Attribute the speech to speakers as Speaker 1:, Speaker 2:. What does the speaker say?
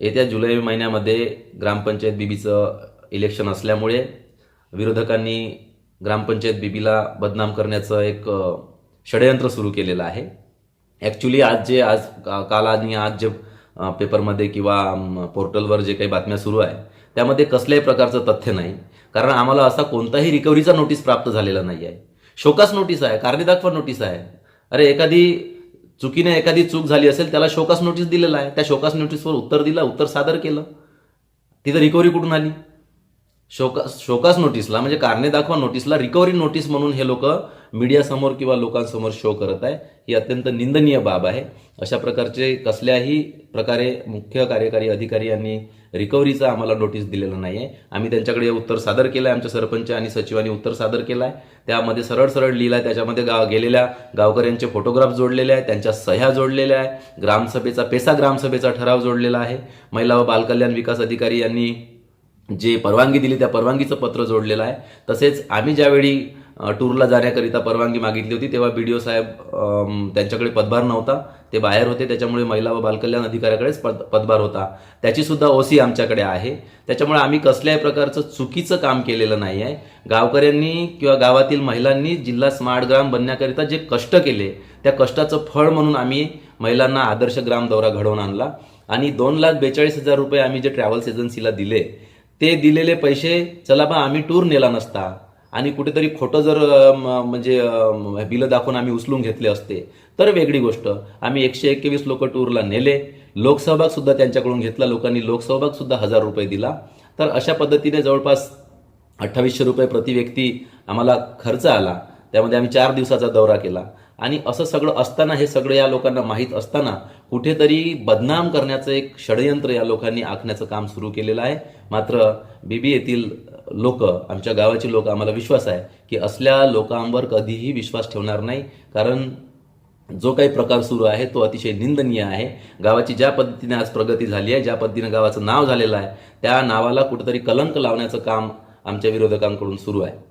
Speaker 1: येत्या जुलै महिन्यामध्ये ग्रामपंचायत बीबीचं इलेक्शन असल्यामुळे विरोधकांनी ग्रामपंचायत बीबीला बदनाम करण्याचं एक षडयंत्र सुरू केलेलं आहे. ॲक्च्युली आज जे आज का- काल आणि आज जे पेपरमध्ये किंवा पोर्टलवर जे काही बातम्या सुरू आहे त्यामध्ये कसल्याही प्रकारचं तथ्य नाही. कारण आम्हाला असा कोणताही रिकव्हरीचा नोटीस प्राप्त झालेला नाही आहे शोकास नोटीस आहे कारणे दाखवा नोटीस आहे. अरे एखादी चुकीने एखादी चूक झाली असेल त्याला शोकास नोटीस दिलेला आहे. त्या शोकास नोटीसवर उत्तर दिलं उत्तर सादर केलं. तिथं रिकव्हरी कुठून आली? शोकास शोकास नोटीसला म्हणजे कारणे दाखवा नोटीसला रिकव्हरी नोटीस म्हणून हे लोक मीडियासमोर किंवा लोकांसमोर शो करत आहे. ही अत्यंत निंदनीय बाब आहे. अशा प्रकारचे कसल्याही प्रकारे मुख्य कार्यकारी अधिकारी यांनी रिकव्हरीचा आम्हाला नोटीस दिलेलं नाही आहे आम्ही त्यांच्याकडे उत्तर सादर केलं आहे आमच्या सरपंच आणि सचिवांनी उत्तर सादर केलं आहे त्यामध्ये सरळ सरळ लिहिलं आहे त्याच्यामध्ये गाव गेलेल्या गावकऱ्यांचे फोटोग्राफ जोडलेले आहे त्यांच्या सह्या जोडलेल्या आहे. ग्रामसभेचा पेसा ग्रामसभेचा ठराव जोडलेला आहे. महिला व बालकल्याण विकास अधिकारी यांनी जे परवानगी दिली त्या परवानगीचं पत्र जोडलेलं आहे. तसेच आम्ही ज्यावेळी टूरला जाण्याकरिता परवानगी मागितली होती तेव्हा बी डी ओ साहेब त्यांच्याकडे पदभार नव्हता. ते बाहेर होते त्याच्यामुळे महिला व बालकल्याण अधिकाऱ्याकडेच पद पदभार होता. त्याचीसुद्धा ओसी आमच्याकडे आहे. त्याच्यामुळे आम्ही कसल्याही प्रकारचं चुकीचं काम केलेलं नाही आहे. गावकऱ्यांनी किंवा गावातील महिलांनी जिल्हा स्मार्ट ग्राम बनण्याकरिता जे कष्ट केले त्या कष्टाचं फळ म्हणून आम्ही महिलांना आदर्श ग्राम दौरा घडवून आणला. आणि दोन लाख बेचाळीस हजार रुपये आम्ही जे ट्रॅव्हल्स एजन्सीला दिले ते दिलेले पैसे चला बा आम्ही टूर नेला नसता. आणि कुठेतरी खोटं जर म्हणजे बिलं दाखवून आम्ही उचलून घेतले असते तर वेगळी गोष्ट. आम्ही एकशे एकवीस लोक टूरला नेले. लोकसहभागसुद्धा त्यांच्याकडून घेतला. लोकांनी लोकसहभागसुद्धा हजार रुपये दिला. तर अशा पद्धतीने जवळपास अठ्ठावीसशे रुपये प्रति व्यक्ती आम्हाला खर्च आला. त्यामध्ये आम्ही चार दिवसाचा दौरा केला. आणि असं सगळं असताना हे सगळं या लोकांना माहीत असताना कुठेतरी बदनाम करण्याचं एक षडयंत्र या लोकांनी आखण्याचं काम सुरू केलेलं आहे. मात्र बीबी येथील लोक आमच्या गावाचे लोक आम्हाला विश्वास आहे की असल्या लोकांवर कधीही विश्वास ठेवणार नाही. कारण जो काही प्रकार सुरू आहे तो अतिशय निंदनीय आहे. गावाची ज्या पद्धतीने आज प्रगती झाली आहे ज्या पद्धतीने गावाचं नाव झालेलं आहे त्या नावाला कुठेतरी कलंक लावण्याचं काम आमच्या विरोधकांकडून सुरू आहे.